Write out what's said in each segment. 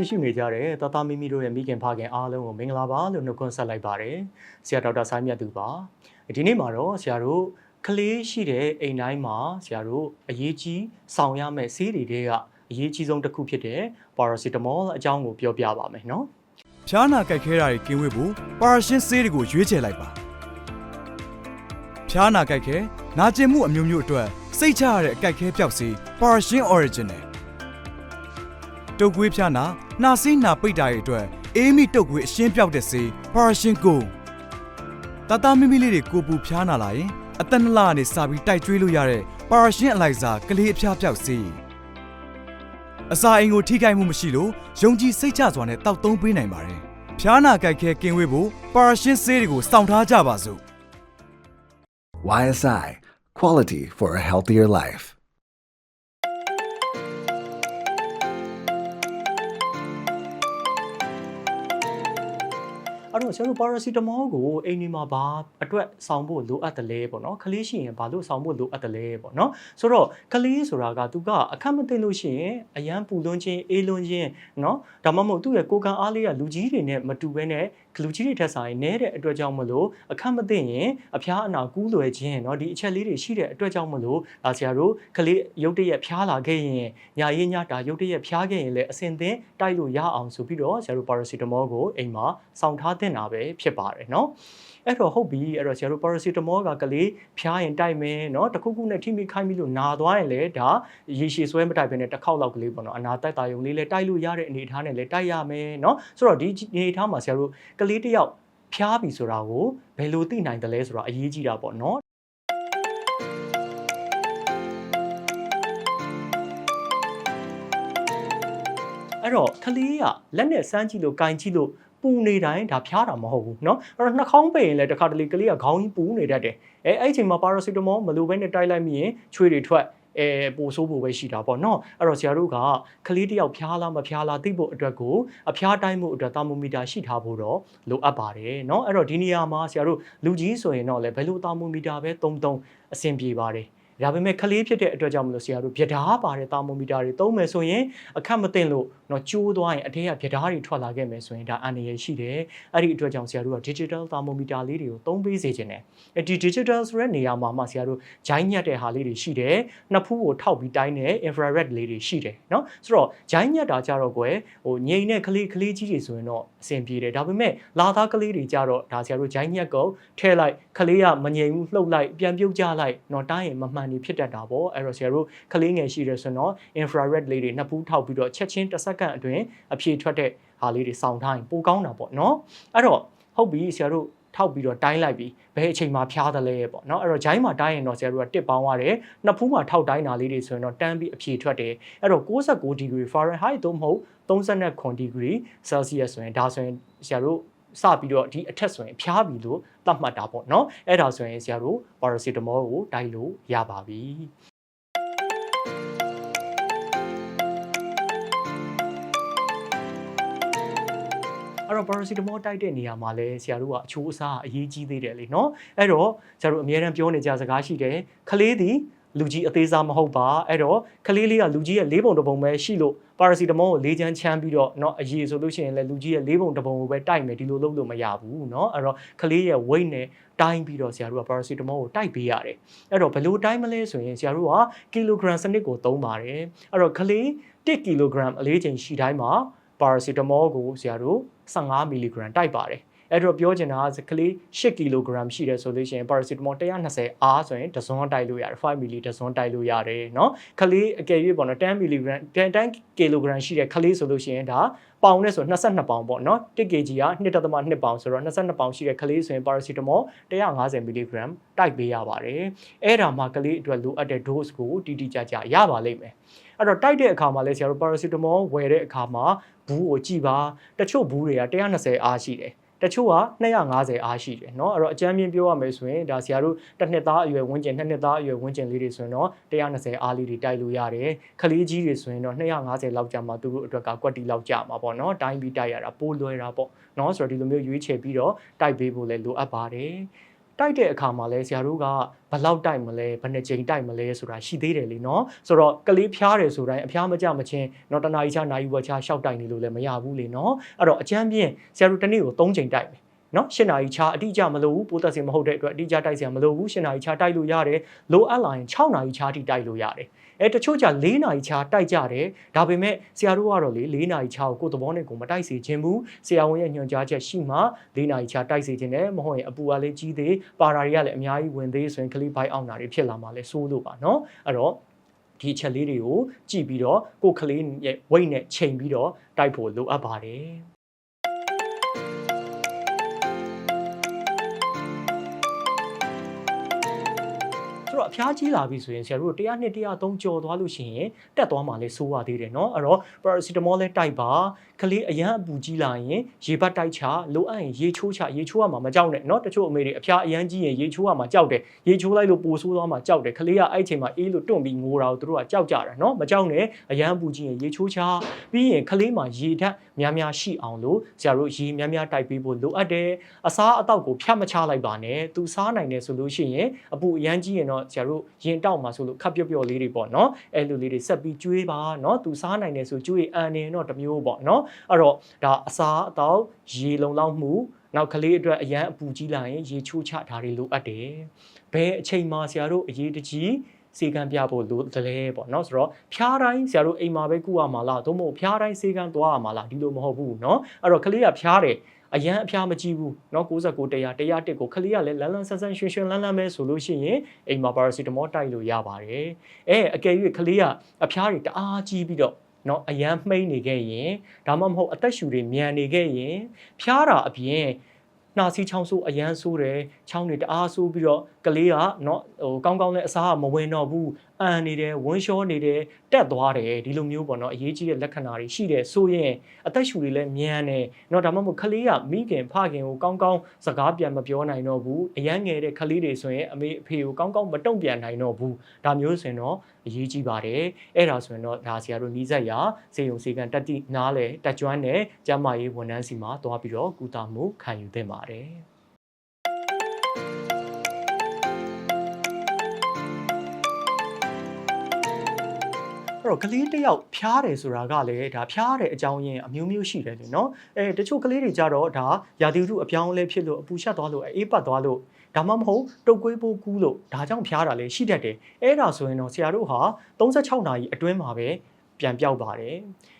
ကြည့်ရှုနေကြတဲ့တသားမိမိတို့ရဲ့မိခင်ဖခင်အားလုံးကိုမင်္ဂလာပါလို့နှုတ်ခွန်းဆက်လိုက်ပါတယ်ဆရာဒေါက်တာဆိုင်းမြတ်သူပါဒီနေ့မှာတော့ဆရာတို့ကလေးရှိတဲ့အိမ်တိုင်းမှာဆရာတို့အရေးကြီးဆောင်ရမယ့်ဆေးတွေတွေကအရေးကြီးဆုံးတစ်ခုဖြစ်တဲ့ paracetamol အကြောင်းကိုပြောပြပါမယ်နော်ဖျားနာကြိုက်ခဲတာတွေကင်းဝေးဖို့ပါရာရှင်းဆေးတွေကိုရွေးချယ်လိုက်ပါဖျားနာကြိုက်ခဲနာကျင်မှုအမျိုးမျိုးအတွက်စိတ်ချရတဲ့အကြိုက်ခဲပြောက်ဆေးပါရာရှင်း original တုပ်ကွေးဖျားနာ နှာစေးနာပိတ်တာတွေအတွက်အေးမိတုပ်ကွေးအရှင်းပြောက်တဲ့ဆေးပါရာရှင်းကိုတတမီမီလေးတွေကိုပူဖျားနာလာရင်အသက်နှစ်လကနေစပြီးတိုက်ကျွေးလို့ရတဲ့ပါရာရှင်းအလိုက်စာကလေးအဖျားပြောက်ဆေးအစာအိမ်ကိုထိခိုက်မှုမရှိလို့ယုံကြည်စိတ်ချစွာနဲ့တောက်သုံးပေးနိုင်ပါတယ်။ဖျားနာကြိုက်ခဲကင်းဝေးဖို့ပါရာရှင်းဆေးတွေကိုစောင့်ထားကြပါစို့ YSI Quality for a Healthier Life. အဲ့တော့ဆရာတို့ paracetamol ကိုအိမ်ဒီမှာဘာအတွက်ဆောင်ဖို့လိုအပ်တယ်လဲပေါ့နော်ကလေးရှိရင်ဘာလို့ဆောင်ဖို့လိုအပ်တယ်လဲပေါ့နော်ဆိုတော့ကလေးဆိုတာကသူကအခက်မသိလို့ရှိရင်အရန်ပူလွန်းခြင်းအေးလွန်းခြင်းနော်ဒါမှမဟုတ်သူ့ရဲ့ကိုယ်ခံအားလေးကလူကြီးတွေနဲ့မတူဘဲနဲ့လူကြီးတွေထက်ဆိုင်နဲတဲ့အတွက်ကြောင့်မလို့အခက်မသိရင်အဖျားအနာကူးလွယ်ခြင်းเนาะဒီအချက်လေးတွေရှိတဲ့အတွက်ကြောင့်မလို့ဒါဆရာတို့ကလေးရုတ်တရက်ဖျားလာခဲ့ရင်ညာရင်းညတာရုတ်တရက်ဖျားခဲ့ရင်လည်းအစင်သင်းတိုက်လို့ရအောင်ဆိုပြီးတော့ဆရာတို့ paracetamol ကိုအိမ်မှာစောင့်ထား တင်တာပဲဖြစ်ပါတယ်เนาะအဲ့တော့ဟုတ်ပြီအဲ့တော့ဆရာတို့ paracetamol ကကလေးဖျားရင်တိုက်မယ်เนาะတခုခုနဲ့ထိမိခိုင်းပြီးလို့နာသွားရင်လည်းဒါရေရှည်ဆွဲမတိုက်ဘဲနဲ့တစ်ခေါက်လောက်ကလေးပေါ့နော်အနာတက်တာယုံလေးလည်းတိုက်လို့ရတဲ့အနေအထားနဲ့လည်းတိုက်ရမယ်เนาะဆိုတော့ဒီအနေအထားမှာဆရာတို့ကလေးတစ်ယောက်ဖျားပြီဆိုတာကိုဘယ်လိုသိနိုင်တယ်လဲဆိုတာအရေးကြီးတာပေါ့နော် အဲ့တော့ကလေးကလက်နဲ့စမ်းကြည့်လို့ကင်ကြည့်လို့ ပူနေတိုင်းဒါဖျားတာမဟုတ်ဘူးเนาะအဲ့တော့နှာခေါင်းပိတ်ရင်လည်းတစ်ခါတလေကလေးကခေါင်းကြီးပူနေတတ်တယ်အဲအဲ့အချိန်မှာပါရာစီတမောမလိုဘဲနဲ့တိုက်လိုက်မိရင်ချွေတွေထွက်အဲပိုဆိုးဖို့ပဲရှိတာပေါ့เนาะအဲ့တော့ဆရာတို့ကကလေးတယောက်ဖျားလားမဖျားလားသိဖို့အတွက်ကိုအဖျားတိုင်းမှုအတွက်သာမိုမီတာရှိထားဖို့တော့လိုအပ်ပါတယ်เนาะအဲ့တော့ဒီနေရာမှာဆရာတို့လူကြီးဆိုရင်တော့လည်းဘယ်လိုသာမိုမီတာပဲတုံတုံအဆင်ပြေပါတယ် ဒါပေမဲ့ကလေးဖြစ်တဲ့အတွက်ကြောင့်မလို့ဆရာတို့ဗျဒါပါတဲ့သာမိုမီတာတွေသုံးမယ်ဆိုရင်အခက်မသိလို့တော့ကျိုးသွားရင်အထက်ကဗျဒါတွေထွက်လာခဲ့မယ်ဆိုရင်ဒါအန္တရာယ်ရှိတယ်အဲ့ဒီအတွက်ကြောင့်ဆရာတို့က digital thermometer လေးတွေကိုသုံးပေးစေချင်တယ်အဲ့ဒီ digital ဆိုတဲ့နေရာမှာမှဆရာတို့ဂျိုင်းညက်တဲ့ဟာလေးတွေရှိတယ်နှစ်ဖူးကိုထောက်ပြီးတိုင်းတဲ့ infrared လေးတွေရှိတယ်เนาะဆိုတော့ဂျိုင်းညက်တာကြတော့ကွယ်ဟိုငိမ့်တဲ့ကလေးကလေးကြီးတွေဆိုရင်တော့အဆင်ပြေတယ်ဒါပေမဲ့လာသားကလေးတွေကြတော့ဒါဆရာတို့ဂျိုင်းညက်ကိုထဲလိုက်ကလေးကမငြိမ်ဘူးလှုပ်လိုက်ပြန်ပြုတ်ကြလိုက်เนาะတိုင်းရင်မမှန် နေဖြစ်တတ်တာပေါ့အဲ့တော့ဆရာတို့ကလေးငယ်ရှိတယ်ဆိုတော့ infrared လေးတွေနှစ်ဖူးထောက်ပြီးတော့ချက်ချင်းတစ်စက္ကန့်အတွင်းအပြေထွက်တဲ့ဟာလေးတွေစောင့်ထားရင်ပိုကောင်းတာပေါ့နော်အဲ့တော့ဟုတ်ပြီဆရာတို့ထောက်ပြီးတော့တိုင်းလိုက်ပြီးဘယ်အချိန်မှာဖျားသလဲပေါ့နော်အဲ့တော့ဂျိုင်းမှာတိုင်းရင်တော့ဆရာတို့ကတစ်ပေါင်းရတယ်နှစ်ဖူးမှာထောက်တိုင်းတာလေးတွေဆိုရင်တော့တန်းပြီးအပြေထွက်တယ်အဲ့တော့69ဒီဂရီဖာရန်ဟိုက်သို့မဟုတ်39ဒီဂရီဆယ်စီယပ်ဆိုရင်ဒါဆိုရင်ဆရာတို့ စပြီးတော့ဒီအထက်ဆိုရင်ဖျားပြီလို့သတ်မှတ်တာပေါ့เนาะအဲ့ဒါဆိုရင်ဆရာတို့ paracetamol ကိုတိုက်လို့ရပါပြီအဲ့တော့ paracetamol တိုက်တဲ့နေရာမှာလဲဆရာတို့ကအချိုးအစားအရေးကြီးသေးတယ်လေเนาะအဲ့တော့ဆရာတို့အများအားပြောနေကြစကားရှိတယ်ခလေးသည်လူကြီးအသေးစားမဟုတ်ပါအဲ့တော့ခလေးလေးကလူကြီးရဲ့လေးပုံတစ်ပုံပဲရှိလို့ ပါရာစီတမောကိုလေးချမ်းချမ်းပြီးတော့เนาะအရေးဆိုလို့ရှိရင်လည်းလူကြီးရဲ့လေးပုံတစ်ပုံကိုပဲတိုက်မယ်ဒီလိုလုပ်လို့မရဘူးเนาะအဲ့တော့ခလေးရဲ့ weight နဲ့တိုင်းပြီးတော့ဆရာတို့ကပါရာစီတမောကိုတိုက်ပေးရတယ်အဲ့တော့ဘယ်လိုတိုင်းမလဲဆိုရင်ဆရာတို့ကကီလိုဂရမ်စနစ်ကိုသုံးပါတယ်အဲ့တော့ခလေး1ကီလိုဂရမ်အလေးချိန်ရှိတိုင်းမှာပါရာစီတမောကိုဆရာတို့15မီလီဂရမ်တိုက်ပါတယ် အဲ့တော့ပြောချင်တာကကလေး8ကီလိုဂရမ်ရှိတယ်ဆိုလို့ရှိရင် paracetamol 120အားဆိုရင်တစ်စွန်းတိုက်လို့ရတယ်5မီလီတစ်စွန်းတိုက်လို့ရတယ်เนาะကလေးအကယ်၍ပေါ့နော်10မီလီဂရမ်10ကီလိုဂရမ်ရှိတဲ့ကလေးဆိုလို့ရှိရင်ဒါပေါင်နဲ့ဆို22ပေါင်ပေါ့နော်1 kg က1.2ပေါင်ဆိုတော့22ပေါင်ရှိတဲ့ကလေးဆိုရင် paracetamol 150 mg တိုက်ပေးရပါတယ်အဲ့ဒါမှကလေးအတွက်လိုအပ်တဲ့ dose ကိုတိတိကျကျရပါလိမ့်မယ်အဲ့တော့တိုက်တဲ့အခါမှာလဲဆရာတို့ paracetamol ဝယ်တဲ့အခါမှာဘူးကိုကြည့်ပါတချို့ဘူးတွေက120အားရှိတယ် တချို့က250အားရှိတယ်เนาะအဲ့တော့အကြမ်းမြင်ပြောရမယ်ဆိုရင်ဒါဆရာတို့တစ်နှစ်သားအရွယ်ဝန်းကျင်နှစ်နှစ်သားအရွယ်ဝန်းကျင်လေးတွေဆိုရင်တော့120အားလေးတွေတိုက်လို့ရတယ်ခလေးကြီးတွေဆိုရင်တော့250လောက်ကြာမှသူတို့အတွက်ကကွက်တီလောက်ကြာမှာပေါ့เนาะတိုင်းပြီးတိုက်ရတာပိုးလွယ်တာပေါ့เนาะဆိုတော့ဒီလိုမျိုးရွေးချယ်ပြီးတော့တိုက်ပေးဖို့လည်းလိုအပ်ပါတယ် တိုက်တဲ့အခါမှာလဲဆရာတို့ကဘယ်လောက်တိုက်မလဲဘယ်နှကြိမ်တိုက်မလဲဆိုတာရှိသေးတယ်လीနော်ဆိုတော့ကလေးဖျားတယ်ဆိုတိုင်းအဖျားမကြမချင်းတော့တနားရီချာနာရီဝက်ချာရှောက်တိုက်နေလို့လည်းမရဘူးလीနော်အဲ့တော့အချမ်းပြင်းဆရာတို့တစ်နေ့ကို3ကြိမ်တိုက်မယ်နော်၈နာရီချာအတိအကျမလို့ဘူးပိုးသက်စင်မဟုတ်တဲ့အတွက်အတိအကျတိုက်စရာမလိုဘူး၈နာရီချာတိုက်လို့ရတယ်လိုအပ်လာရင်6နာရီချာထိတိုက်လို့ရတယ် အဲတချို့ကြ၄နာရီချာတိုက်ကြတယ်ဒါပေမဲ့ဆရာတို့ကတော့လေ၄နာရီချာကိုကိုယ်သဘောနဲ့ကိုယ်မတိုက်စေခြင်းဘူးဆရာဝန်ရဲ့ညွှန်ကြားချက်ရှိမှ၄နာရီချာတိုက်စေခြင်းနဲ့မဟုတ်ရင်အပူကလည်းကြီးသေးပါရာတွေကလည်းအများကြီးဝင်သေးဆိုရင်ကလေးဘိုက်အောင်တာတွေဖြစ်လာမှလည်းစိုးလို့ပါနော်အဲ့တော့ဒီအချက်လေးတွေကိုကြည့်ပြီးတော့ကိုယ်ကလေးရဲ့ weight နဲ့ချိန်ပြီးတော့တိုက်ဖို့လိုအပ်ပါတယ် တော့အဖျားကြီးလာပြီဆိုရင်ဆရာတို့100နှစ်103ကြော်သွားလို့ရှိရင်တက်သွားမှလည်းဆိုးရသေးတယ်เนาะအဲ့တော့ paracetamol လည်းတိုက်ပါ ကလေးအရန်အပူကြီးလာရင်ရေဘတ်တိုက်ချလိုအပ်ရင်ရေချိုးချရေချိုးရမှာမကြောက်နဲ့เนาะတချို့အမေတွေအဖျားအရန်ကြီးရင်ရေချိုးရမှာကြောက်တယ်ရေချိုးလိုက်လို့ပိုဆိုးသွားမှာကြောက်တယ်ကလေးကအဲ့ချိန်မှာအေးလို့တွန့်ပြီးငိုတာကိုသူတို့ကကြောက်ကြတာเนาะမကြောက်နဲ့အရန်အပူကြီးရင်ရေချိုးချပြီးရင်ကလေးမှာရေဓာတ်များများရှိအောင်လို့ဆရာတို့ရေများများတိုက်ပေးဖို့လိုအပ်တယ်အစားအသောက်ကိုဖြတ်မချလိုက်ပါနဲ့သူစားနိုင်တယ်ဆိုလို့ရှိရင်အပူအရန်ကြီးရင်တော့ဆရာတို့ရင်တောက်မှာဆိုလို့ခပ်ပျော့ပျော့လေးတွေပေါ့နော်အဲ့လိုလေးတွေဆက်ပြီးကျွေးပါနော်သူစားနိုင်တယ်ဆိုကျွေးအန်နေတော့တစ်မျိုးပေါ့နော် အဲ့တော့ဒါအစားအသောက်ရေလုံလောက်မှုနောက်ကလေးအတွက်အရန်အပူကြီးလာရင်ရေချိုးချတာတွေလိုအပ်တယ်ဘယ်အချိန်မှာဆရာတို့အရေးတကြီးစေကံပြဖို့လိုတလဲပေါ့နော်ဆိုတော့ဖျားတိုင်းဆရာတို့အိမ်မှာပဲကုရမှာလားသို့မဟုတ်ဖျားတိုင်းစေကံသွားရမှာလားဒီလိုမဟုတ်ဘူးเนาะအဲ့တော့ကလေးကဖျားတယ်အရန်အဖျားမကြည့်ဘူးเนาะ69တရားတရားတစ်ကိုခလေးကလည်းလန်းလန်းဆန်းဆန်းရွှင်ရွှင်လန်းလန်းပဲဆိုလို့ရှိရင်အိမ်မှာပါရာစီတမောတိုက်လို့ရပါတယ်အဲအကယ်၍ခလေးကအဖျားတွေတအားကြီးပြီးတော့ เนาะအရန်မှိန်နေခဲ့ရင်ဒါမှမဟုတ်အသက်ရှူတွေမြန်နေခဲ့ရင်ဖျားတာအပြင်နှာစီးချောင်းဆိုးအရန်ဆိုးတယ်ချောင်းတွေတအားဆိုးပြီးတော့ ကလေးကเนาะဟိုကောင်းကောင်းနဲ့အစားကမဝင်တော့ဘူးအန်နေတယ်ဝန်းလျှောနေတယ်တက်သွားတယ်ဒီလိုမျိုးပေါ့เนาะအရေးကြီးတဲ့လက္ခဏာတွေရှိတယ်ဆိုရင်အသက်ရှူတွေလည်းမြန်တယ်เนาะဒါမှမဟုတ်ကလေးကမိခင်ဖခင်ကိုကောင်းကောင်းစကားပြန်မပြောနိုင်တော့ဘူးအရန်ငယ်တဲ့ကလေးတွေဆိုရင်အမေအဖေကိုကောင်းကောင်းမတုံ့ပြန်နိုင်တော့ဘူးဒါမျိုးဆိုရင်တော့အရေးကြီးပါတယ်အဲ့ဒါဆိုရင်တော့ဒါဆရာတို့နီးစက်ရစေယုံစေကန်တက်တိနားလေတက်ကျွမ်းတဲ့ကျန်းမာရေးဝန်ထမ်းစီမှာတွားပြီးတော့ကုသမှုခံယူသင့်ပါတယ် တော့ကလေးတစ်ယောက်ဖျားတယ်ဆိုတာကလည်းဒါဖျားတဲ့အကြောင်းရင်းအမျိုးမျိုးရှိတယ်လေနော်အဲတချို့ကလေးတွေကြတော့ဒါရာသီဥတုအပြောင်းအလဲဖြစ်လို့အပူရှက်သွားလို့အေးပတ်သွားလို့ဒါမှမဟုတ်တုတ်ကွေးပိုးကူးလို့ဒါကြောင့်ဖျားတာလည်းရှိတတ်တယ်အဲ့ဒါဆိုရင်တော့ဆရာတို့ဟာ36နာရီအတွင်းမှာပဲပြန်ပြောက်ပါတယ်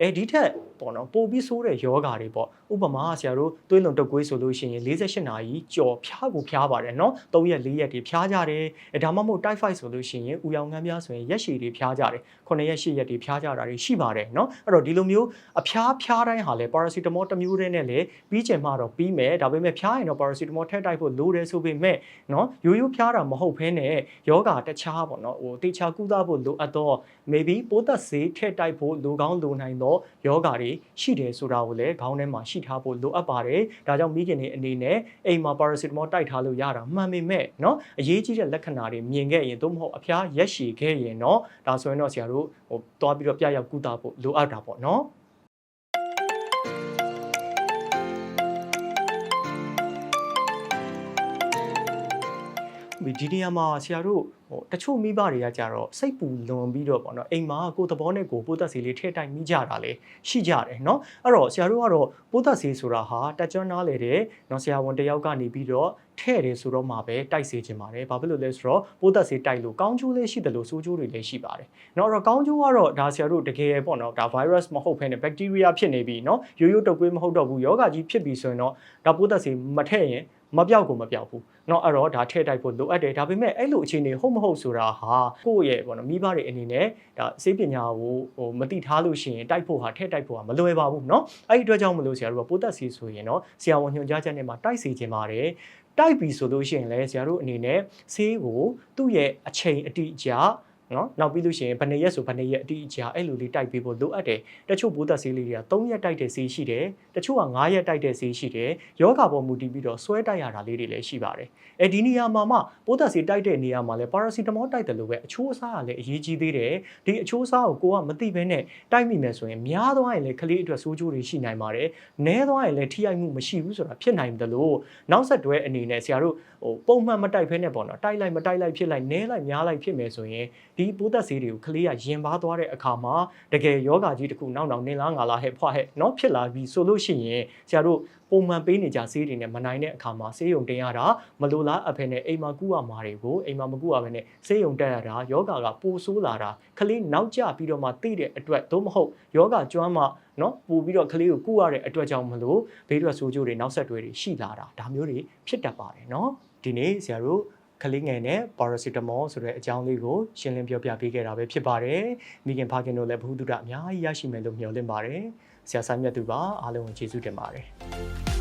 အဲဒီထက်ပေါ့နော်ပိုပြီးဆိုးတဲ့ယောဂါတွေပေါ့ ဥပမာဆရာတို့သွေးလွန်တုတ်ကွေးဆိုလို့ရှိရင်48နာရီကြော်ဖျားကိုဖျားပါတယ်နော်3ရက်4ရက်တွေဖျားကြတယ်အဲဒါမှမဟုတ် typhoid ဆိုလို့ရှိရင်ဥယောင်ငန်းပြားဆိုရင်ရက်ရှည်တွေဖျားကြတယ်9ရက်10ရက်တွေဖျားကြတာတွေရှိပါတယ်နော်အဲ့တော့ဒီလိုမျိုးအဖျားဖျားတိုင်းဟာလေ paracetamol တစ်မျိုးတည်းနဲ့လေပြီးချင်မှတော့ပြီးမယ်ဒါပေမဲ့ဖျားရင်တော့ paracetamol ထည့်တိုက်ဖို့လိုတယ်ဆိုပေမဲ့နော်ရိုးရိုးဖျားတာမဟုတ်ဘဲနဲ့ယောဂတခြားပေါ့နော်ဟိုတေချာကုသဖို့လိုအပ်တော့ maybe ပိုးသက်ဆေးထည့်တိုက်ဖို့လိုကောင်းလိုနိုင်တော့ယောဂတွေရှိတယ်ဆိုတာကိုလည်းခေါင်းထဲမှာရှိထားဖို့လိုအပ်ပါတယ်ဒါကြောင့်မိခင်တွေအနေနဲ့အိမ်မှာ paracetamol တိုက်ထားလို့ရတာမှန်ပေမဲ့နော်အရေးကြီးတဲ့လက္ခဏာတွေမြင်ခဲ့ရင်သို့မဟုတ်အဖျားရက်ရှည်ခဲ့ရင်တော့ဒါဆိုရင်တော့ဆရာတို့ဟိုတွားပြီးတော့ပြရောက်ကုသဖို့လိုအပ်တာပေါ့နော် ဒီနေရာမှာဆရာတို့ဟိုတချို့မိဘတွေကကြတော့စိတ်ပူလွန်ပြီးတော့ပေါ့နော်အိမ်မှာကိုယ်သဘောနဲ့ကိုယ်ပိုးသက်ဆေးလေးထည့်တိုက်မိကြတာလေရှိကြတယ်เนาะအဲ့တော့ဆရာတို့ကတော့ပိုးသက်ဆေးဆိုတာဟာတက်ကြွနားလေတဲ့เนาะဆရာဝန်တယောက်ကနေပြီးတော့ထဲ့တယ်ဆိုတော့မှပဲတိုက်စေခြင်းပါတယ်ဘာဖြစ်လို့လဲဆိုတော့ပိုးသက်ဆေးတိုက်လို့ကောင်းကျိုးလေးရှိတယ်လို့ဆိုးကျိုးတွေလည်းရှိပါတယ်เนาะအဲ့တော့ကောင်းကျိုးကတော့ဒါဆရာတို့တကယ်ပေါ့နော်ဒါ virus မဟုတ်ဘဲနဲ့ bacteria ဖြစ်နေပြီเนาะရိုးရိုးတုပ်ကွေးမဟုတ်တော့ဘူးယောဂကြီးဖြစ်ပြီဆိုရင်တော့ဒါပိုးသက်ဆေးမထည့်ရင် မပြောက်ကိုမပြောက်ဘူးเนาะအဲ့တော့ဒါထည့်တိုက်ဖို့လိုအပ်တယ်ဒါပေမဲ့အဲ့လိုအခြေအနေဟုတ်မဟုတ်ဆိုတာဟာကိုယ့်ရဲ့ပေါ့နော်မိဘတွေအနေနဲ့ဒါစေပညာကိုဟိုမတိထားလို့ရှိရင်တိုက်ဖို့ဟာထည့်တိုက်ဖို့ဟာမလွယ်ပါဘူးเนาะအဲ့ဒီအတွက်ကြောင့်မလို့ဆရာတို့ကပိုးသက်စီဆိုရင်เนาะဆရာဝန်ညွှန်ကြားချက်နဲ့မှာတိုက်စီခြင်းပါတယ်တိုက်ပြီဆိုလို့ရှိရင်လည်းဆရာတို့အနေနဲ့ဆေးကိုသူ့ရဲ့အချိန်အတိအကျ နော်နောက်ပြီးလို့ရှိရင်ဘယ်နှစ်ရက်ဆိုဘယ်နှစ်ရက်အတိအကျအဲ့လိုလေးတိုက်ပေးဖို့လိုအပ်တယ်တချို့ပိုးသက်ဆေးလေးတွေက3ရက်တိုက်တဲ့ဆေးရှိတယ်တချို့က9ရက်တိုက်တဲ့ဆေးရှိတယ်ယောဂပေါ်မူတည်ပြီးတော့ဆွဲတိုက်ရတာလေးတွေလည်းရှိပါတယ်အဲဒီနေရာမှာမှပိုးသက်ဆေးတိုက်တဲ့နေရာမှာလည်းပါရာစီတမောတိုက်တယ်လို့ပဲအချိုးအစားကလည်းအရေးကြီးသေးတယ်ဒီအချိုးအစားကိုကိုကမသိဘဲနဲ့တိုက်မိမယ်ဆိုရင်များသွားရင်လည်းကလေးအတွက်ဆိုးကျိုးတွေရှိနိုင်ပါတယ်နည်းသွားရင်လည်းထိခိုက်မှုမရှိဘူးဆိုတာဖြစ်နိုင်တယ်လို့နောက်ဆက်တွဲအနေနဲ့ဆရာတို့ဟိုပုံမှန်မတိုက်ဖဲနဲ့ပေါ့နော်တိုက်လိုက်မတိုက်လိုက်ဖြစ်လိုက်နည်းလိုက်များလိုက်ဖြစ်မယ်ဆိုရင်ဒီဒီပိုးသက်ဆေးတွေကိုကလေးကရင်ပါသွားတဲ့အခါမှာတကယ်ယောဂါကြီးတစ်ခုနောက်နောက်နင်လားငါလားဟဲ့ဖွားဟဲ့နော်ဖြစ်လာပြီဆိုလို့ရှိရင်ဆရာတို့ပုံမှန်ပေးနေကြဆေးတွေနဲ့မနိုင်တဲ့အခါမှာဆေးရုံတင်ရတာမလိုလားအဖေနဲ့အိမ်မှာကူရမှာတွေကိုအိမ်မှာမကူရဘဲနဲ့ဆေးရုံတက်ရတာယောဂါကပိုဆိုးလာတာကလေးနောက်ကျပြီးတော့မှသိတဲ့အတွက်သို့မဟုတ်ယောဂါကျွမ်းမှနော်ပို့ပြီးတော့ကလေးကိုကူရတဲ့အတွက်ကြောင့်မလို့ဘေးထွက်ဆိုးကျိုးတွေနောက်ဆက်တွဲတွေရှိလာတာဒါမျိုးတွေဖြစ်တတ်ပါတယ်နော်ဒီနေ့ဆရာတို့ ကလေးငယ်နဲ့ paracetamol ဆိုတဲ့အကြောင်းလေးကိုရှင်းလင်းပြောပြပေးခဲ့တာပဲဖြစ်ပါတယ်။မိခင်ဖခင်တို့လည်းဘုဟုတုဒအများကြီးရရှိမယ်လို့မျှော်လင့်ပါတယ်။ဆရာဆိုင်မြတ်သူပါအားလုံးကိုကျေးဇူးတင်ပါတယ်။